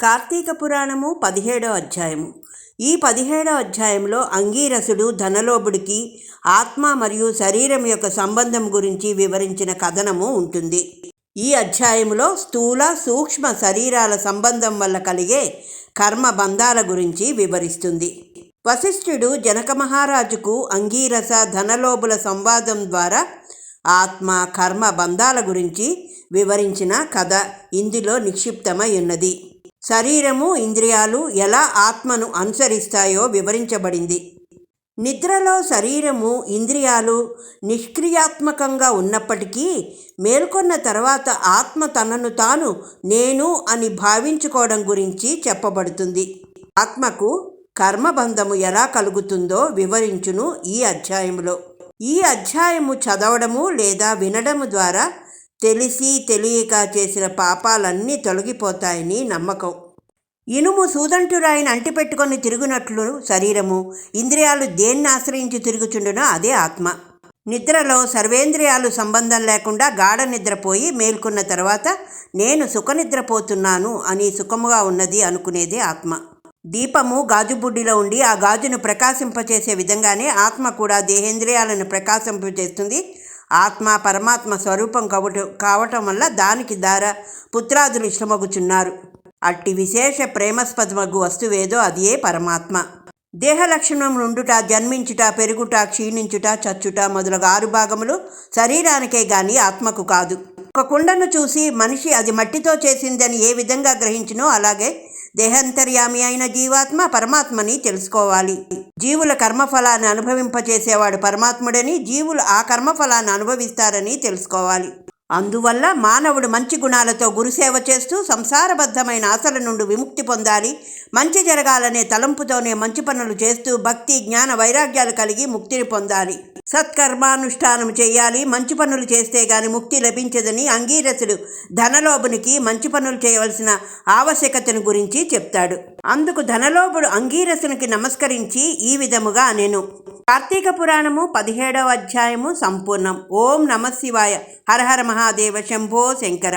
కార్తీక పురాణము పదిహేడో అధ్యాయము. ఈ పదిహేడో అధ్యాయంలో అంగీరసుడు ధనలోభుడికి ఆత్మ మరియు శరీరం యొక్క సంబంధం గురించి వివరించిన కథనము ఉంటుంది. ఈ అధ్యాయంలో స్థూల సూక్ష్మ శరీరాల సంబంధం వల్ల కలిగే కర్మ బంధాల గురించి వివరిస్తుంది. వశిష్ఠుడు జనక మహారాజుకు అంగీరస ధనలోభుల సంవాదం ద్వారా ఆత్మ కర్మ బంధాల గురించి వివరించిన కథ ఇందులో నిక్షిప్తమై ఉన్నది. శరీరము ఇంద్రియాలు ఎలా ఆత్మను అనుసరిస్తాయో వివరించబడింది. నిద్రలో శరీరము ఇంద్రియాలు నిష్క్రియాత్మకంగా ఉన్నప్పటికీ మేల్కొన్న తర్వాత ఆత్మ తనను తాను నేను అని భావించుకోవడం గురించి చెప్పబడుతుంది. ఆత్మకు కర్మబంధము ఎలా కలుగుతుందో వివరించును ఈ అధ్యాయములో. ఈ అధ్యాయము చదవడము లేదా వినడము ద్వారా తెలిసి తెలియక చేసిన పాపాలన్నీ తొలగిపోతాయని నమ్మకం. ఇనుము సూదంటురాయిని అంటిపెట్టుకొని తిరుగునట్లు శరీరము ఇంద్రియాలు దేన్ని ఆశ్రయించి తిరుగుచుండునో అదే ఆత్మ. నిద్రలో సర్వేంద్రియాలు సంబంధం లేకుండా గాఢ నిద్రపోయి మేల్కొన్న తర్వాత నేను సుఖనిద్రపోతున్నాను అని సుఖముగా ఉన్నది అనుకునేదే ఆత్మ. దీపము గాజుబుడ్డిలో ఉండి ఆ గాజును ప్రకాశింపచేసే విధంగానే ఆత్మ కూడా దేహేంద్రియాలను ప్రకాశింపచేస్తుంది. ఆత్మ పరమాత్మ స్వరూపం కావటం కావటం వల్ల దానికి దార పుత్రాదులు ఇష్టమగుచున్నారు అట్టి విశేష ప్రేమస్పదమగు వస్తువేదో అదియే పరమాత్మ. దేహ లక్షణం నుండుట జన్మించుట పెరుగుట క్షీణించుట చచ్చుట మొదలగు ఆరు భాగములు శరీరానికే గాని ఆత్మకు కాదు. ఒక కుండను చూసి మనిషి అది మట్టితో చేసిందని ఏ విధంగా గ్రహించినో అలాగే దేహాంతర్యామి అయిన జీవాత్మ పరమాత్మని తెలుసుకోవాలి. జీవుల కర్మఫలాన్ని అనుభవింపచేసేవాడు పరమాత్ముడని జీవులు ఆ కర్మఫలాన్ని అనుభవిస్తారని తెలుసుకోవాలి. అందువల్ల మానవుడు మంచి గుణాలతో గురుసేవ చేస్తూ సంసారబద్ధమైన ఆశల నుండి విముక్తి పొందాలి. మంచి జరగాలనే తలంపుతోనే మంచి పనులు చేస్తూ భక్తి జ్ఞాన వైరాగ్యాలు కలిగి ముక్తిని పొందాలి. సత్కర్మానుష్ఠానం చేయాలి. మంచి పనులు చేస్తే గాని ముక్తి లభించదని అంగీరసుడు ధనలోభునికి మంచి పనులు చేయవలసిన ఆవశ్యకతను గురించి చెప్తాడు. అందుకు ధనలోభుడు అంగీరసునికి నమస్కరించి ఈ విధముగా నేను కార్తీక పురాణము పదిహేడవ అధ్యాయము సంపూర్ణం. ఓం నమ శివాయ. హర హర మహాదేవ శంభో శంకర.